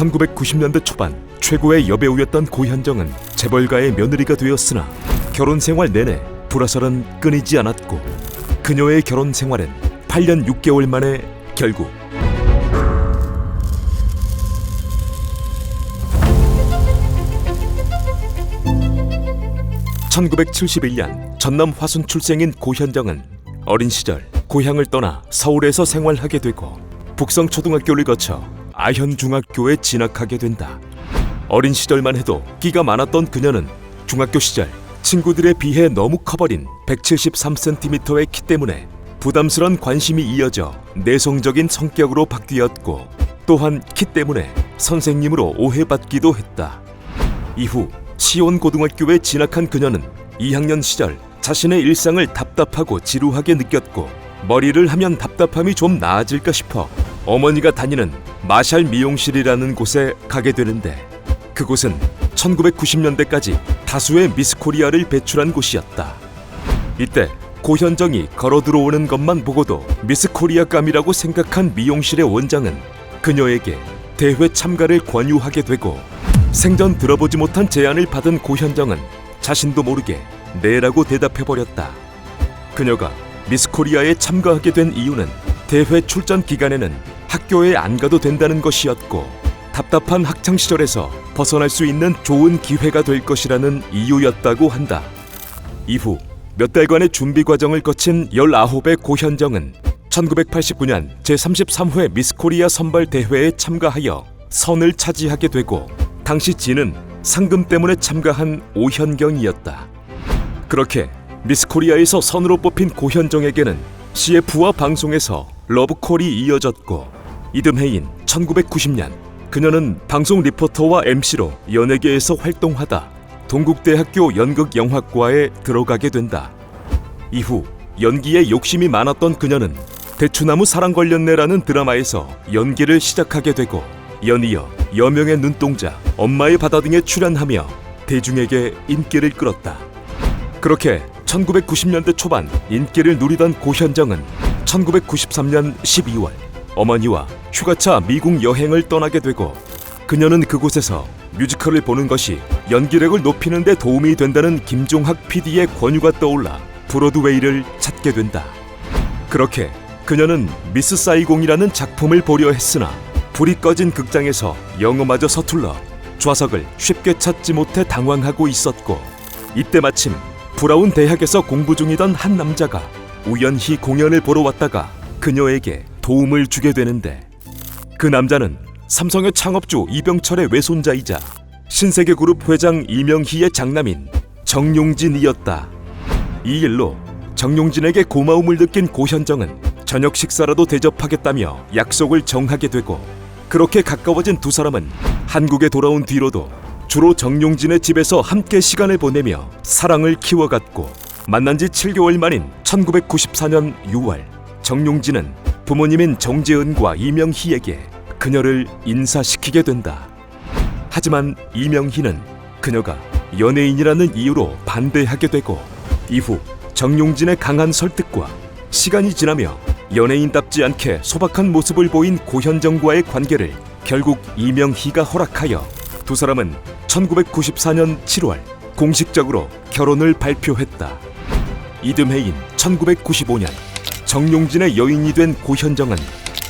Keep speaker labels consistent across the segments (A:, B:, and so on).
A: 1990년대 초반 최고의 여배우였던 고현정은 재벌가의 며느리가 되었으나 결혼 생활 내내 불화설은 끊이지 않았고 그녀의 결혼 생활은 8년 6개월 만에 결국 1971년 전남 화순 출생인 고현정은 어린 시절 고향을 떠나 서울에서 생활하게 되고 북성 초등학교를 거쳐 아현 중학교에 진학하게 된다. 어린 시절만 해도 끼가 많았던 그녀는 중학교 시절 친구들에 비해 너무 커버린 173cm의 키 때문에 부담스런 관심이 이어져 내성적인 성격으로 바뀌었고 또한 키 때문에 선생님으로 오해받기도 했다. 이후 시온 고등학교에 진학한 그녀는 2학년 시절 자신의 일상을 답답하고 지루하게 느꼈고 머리를 하면 답답함이 좀 나아질까 싶어 어머니가 다니는 마샬 미용실이라는 곳에 가게 되는데 그곳은 1990년대까지 다수의 미스 코리아를 배출한 곳이었다. 이때 고현정이 걸어 들어오는 것만 보고도 미스 코리아감이라고 생각한 미용실의 원장은 그녀에게 대회 참가를 권유하게 되고 생전 들어보지 못한 제안을 받은 고현정은 자신도 모르게 네라고 대답해 버렸다. 그녀가 미스 코리아에 참가하게 된 이유는 대회 출전 기간에는 학교에 안 가도 된다는 것이었고 답답한 학창 시절에서 벗어날 수 있는 좋은 기회가 될 것이라는 이유였다고 한다. 이후 몇 달간의 준비 과정을 거친 19의 고현정은 1989년 제33회 미스 코리아 선발 대회에 참가하여 선을 차지하게 되고 당시 지는 상금 때문에 참가한 오현경이었다. 그렇게 미스 코리아에서 선으로 뽑힌 고현정에게는 CF와 방송에서 러브콜이 이어졌고 이듬해인 1990년 그녀는 방송 리포터와 MC로 연예계에서 활동하다 동국대학교 연극영화과에 들어가게 된다. 이후 연기에 욕심이 많았던 그녀는 대추나무 사랑 걸렸네라는 드라마에서 연기를 시작하게 되고 연이어 여명의 눈동자, 엄마의 바다 등에 출연하며 대중에게 인기를 끌었다. 그렇게 1990년대 초반 인기를 누리던 고현정은 1993년 12월 어머니와 휴가차 미국 여행을 떠나게 되고 그녀는 그곳에서 뮤지컬을 보는 것이 연기력을 높이는 데 도움이 된다는 김종학 PD의 권유가 떠올라 브로드웨이를 찾게 된다. 그렇게 그녀는 미스 사이공이라는 작품을 보려 했으나 불이 꺼진 극장에서 영어마저 서툴러 좌석을 쉽게 찾지 못해 당황하고 있었고 이때 마침 브라운 대학에서 공부 중이던 한 남자가 우연히 공연을 보러 왔다가 그녀에게 도움을 주게 되는데 그 남자는 삼성의 창업주 이병철의 외손자이자 신세계 그룹 회장 이명희의 장남인 정용진이었다. 이 일로 정용진에게 고마움을 느낀 고현정은 저녁 식사라도 대접하겠다며 약속을 정하게 되고 그렇게 가까워진 두 사람은 한국에 돌아온 뒤로도 주로 정용진의 집에서 함께 시간을 보내며 사랑을 키워갔고 만난 지 7개월 만인 1994년 6월 정용진은 부모님인 정재은과 이명희에게 그녀를 인사시키게 된다. 하지만 이명희는 그녀가 연예인이라는 이유로 반대하게 되고 이후 정용진의 강한 설득과 시간이 지나며 연예인답지 않게 소박한 모습을 보인 고현정과의 관계를 결국 이명희가 허락하여 두 사람은 1994년 7월 공식적으로 결혼을 발표했다. 이듬해인 1995년 정용진의 여인이 된 고현정은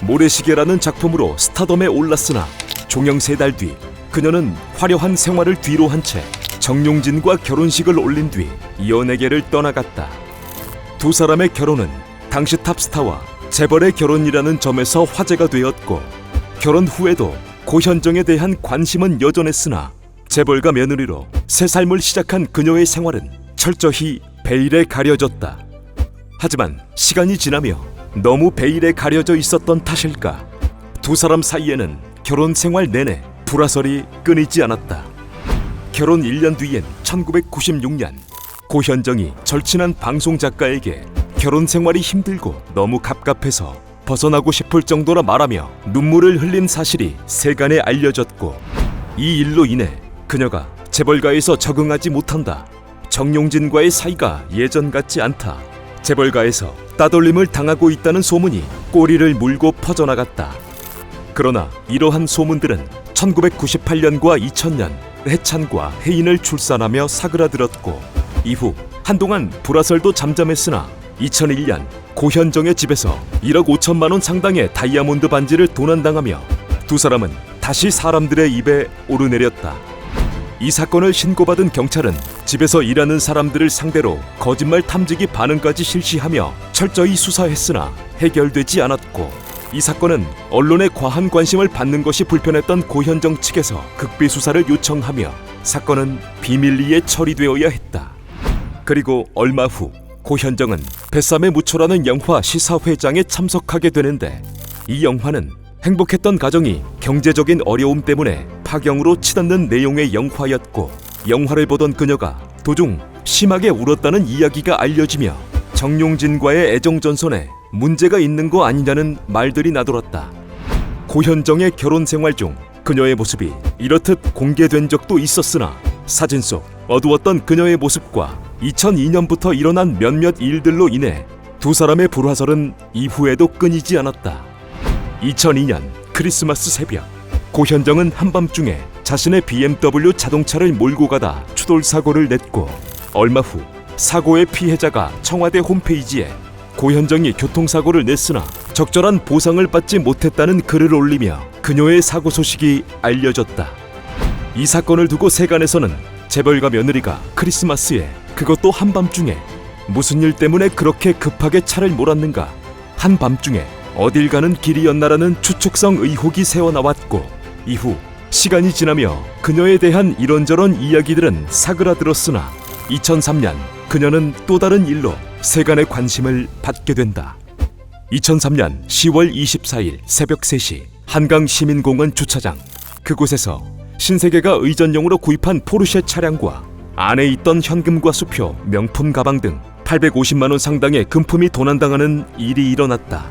A: 모래시계라는 작품으로 스타덤에 올랐으나 종영 세 달 뒤 그녀는 화려한 생활을 뒤로 한 채 정용진과 결혼식을 올린 뒤 연예계를 떠나갔다. 두 사람의 결혼은 당시 탑스타와 재벌의 결혼이라는 점에서 화제가 되었고 결혼 후에도 고현정에 대한 관심은 여전했으나 재벌가 며느리로 새 삶을 시작한 그녀의 생활은 철저히 베일에 가려졌다. 하지만 시간이 지나며 너무 베일에 가려져 있었던 탓일까 두 사람 사이에는 결혼 생활 내내 불화설이 끊이지 않았다. 결혼 1년 뒤엔 1996년 고현정이 절친한 방송 작가에게 결혼 생활이 힘들고 너무 갑갑해서 벗어나고 싶을 정도라 말하며 눈물을 흘린 사실이 세간에 알려졌고 이 일로 인해 그녀가 재벌가에서 적응하지 못한다. 정용진과의 사이가 예전 같지 않다. 재벌가에서 따돌림을 당하고 있다는 소문이 꼬리를 물고 퍼져나갔다. 그러나 이러한 소문들은 1998년과 2000년 해찬과 혜인을 출산하며 사그라들었고 이후 한동안 불화설도 잠잠했으나 2001년 고현정의 집에서 1억 5천만 원 상당의 다이아몬드 반지를 도난당하며 두 사람은 다시 사람들의 입에 오르내렸다. 이 사건을 신고받은 경찰은 집에서 일하는 사람들을 상대로 거짓말 탐지기 반응까지 실시하며 철저히 수사했으나 해결되지 않았고 이 사건은 언론의 과한 관심을 받는 것이 불편했던 고현정 측에서 극비 수사를 요청하며 사건은 비밀리에 처리되어야 했다. 그리고 얼마 후 고현정은 뱃삼의 무초라는 영화 시사회장에 참석하게 되는데 이 영화는 행복했던 가정이 경제적인 어려움 때문에 파경으로 치닫는 내용의 영화였고 영화를 보던 그녀가 도중 심하게 울었다는 이야기가 알려지며 정용진과의 애정 전선에 문제가 있는 거 아니냐는 말들이 나돌았다. 고현정의 결혼 생활 중 그녀의 모습이 이렇듯 공개된 적도 있었으나 사진 속 어두웠던 그녀의 모습과 2002년부터 일어난 몇몇 일들로 인해 두 사람의 불화설은 이후에도 끊이지 않았다. 2002년 크리스마스 새벽 고현정은 한밤중에 자신의 BMW 자동차를 몰고 가다 추돌 사고를 냈고 얼마 후 사고의 피해자가 청와대 홈페이지에 고현정이 교통사고를 냈으나 적절한 보상을 받지 못했다는 글을 올리며 그녀의 사고 소식이 알려졌다. 이 사건을 두고 세간에서는 재벌가 며느리가 크리스마스에 그것도 한밤중에 무슨 일 때문에 그렇게 급하게 차를 몰았는가 한밤중에 어딜 가는 길이었나라는 추측성 의혹이 새어나왔고 이후 시간이 지나며 그녀에 대한 이런저런 이야기들은 사그라들었으나 2003년 그녀는 또 다른 일로 세간의 관심을 받게 된다. 2003년 10월 24일 새벽 3시 한강 시민공원 주차장 그곳에서 신세계가 의전용으로 구입한 포르쉐 차량과 안에 있던 현금과 수표, 명품 가방 등 850만 원 상당의 금품이 도난당하는 일이 일어났다.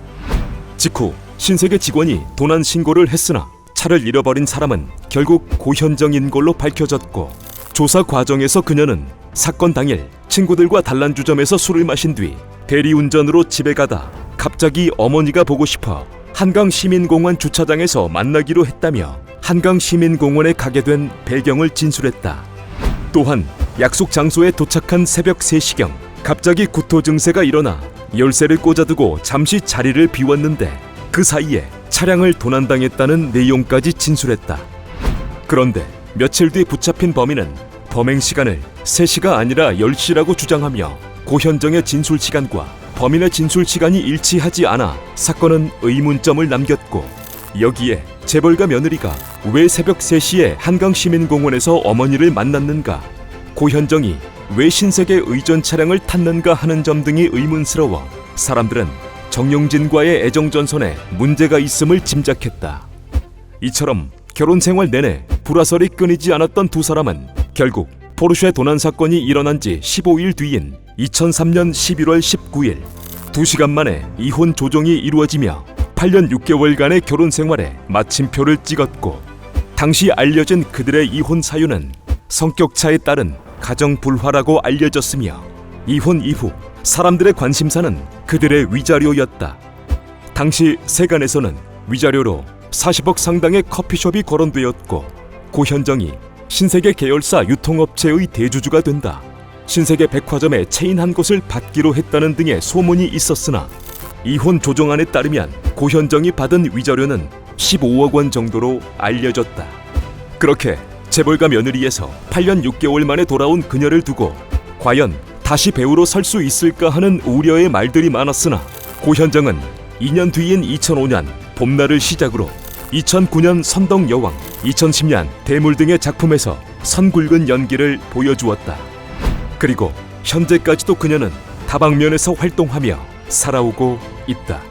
A: 직후 신세계 직원이 도난 신고를 했으나 차를 잃어버린 사람은 결국 고현정인 걸로 밝혀졌고 조사 과정에서 그녀는 사건 당일 친구들과 단란주점에서 술을 마신 뒤 대리운전으로 집에 가다 갑자기 어머니가 보고 싶어 한강 시민공원 주차장에서 만나기로 했다며 한강 시민공원에 가게 된 배경을 진술했다. 또한 약속 장소에 도착한 새벽 3시경 갑자기 구토 증세가 일어나 열쇠를 꽂아두고 잠시 자리를 비웠는데 그 사이에 차량을 도난당했다는 내용까지 진술했다. 그런데 며칠 뒤 붙잡힌 범인은 범행 시간을 3시가 아니라 10시라고 주장하며 고현정의 진술 시간과 범인의 진술 시간이 일치하지 않아 사건은 의문점을 남겼고 여기에 재벌가 며느리가 왜 새벽 3시에 한강 시민공원에서 어머니를 만났는가 고현정이 왜 신세계 의전 차량을 탔는가 하는 점 등이 의문스러워 사람들은 정용진과의 애정 전선에 문제가 있음을 짐작했다. 이처럼 결혼 생활 내내 불화설이 끊이지 않았던 두 사람은 결국 포르쉐 도난 사건이 일어난 지 15일 뒤인 2003년 11월 19일 2시간 만에 이혼 조정이 이루어지며 8년 6개월간의 결혼 생활에 마침표를 찍었고 당시 알려진 그들의 이혼 사유는 성격 차에 따른 가정 불화라고 알려졌으며 이혼 이후 사람들의 관심사는 그들의 위자료였다. 당시 세간에서는 위자료로 40억 상당의 커피숍이 거론되었고 고현정이 신세계 계열사 유통업체의 대주주가 된다. 신세계 백화점의 체인 한 곳을 받기로 했다는 등의 소문이 있었으나 이혼 조정안에 따르면 고현정이 받은 위자료는 15억 원 정도로 알려졌다. 그렇게 재벌가 며느리에서 8년 6개월 만에 돌아온 그녀를 두고 과연 다시 배우로 설 수 있을까 하는 우려의 말들이 많았으나 고현정은 2년 뒤인 2005년 봄날을 시작으로 2009년 선덕 여왕, 2010년 대물 등의 작품에서 선굵은 연기를 보여주었다. 그리고 현재까지도 그녀는 다방면에서 활동하며 살아오고 있다.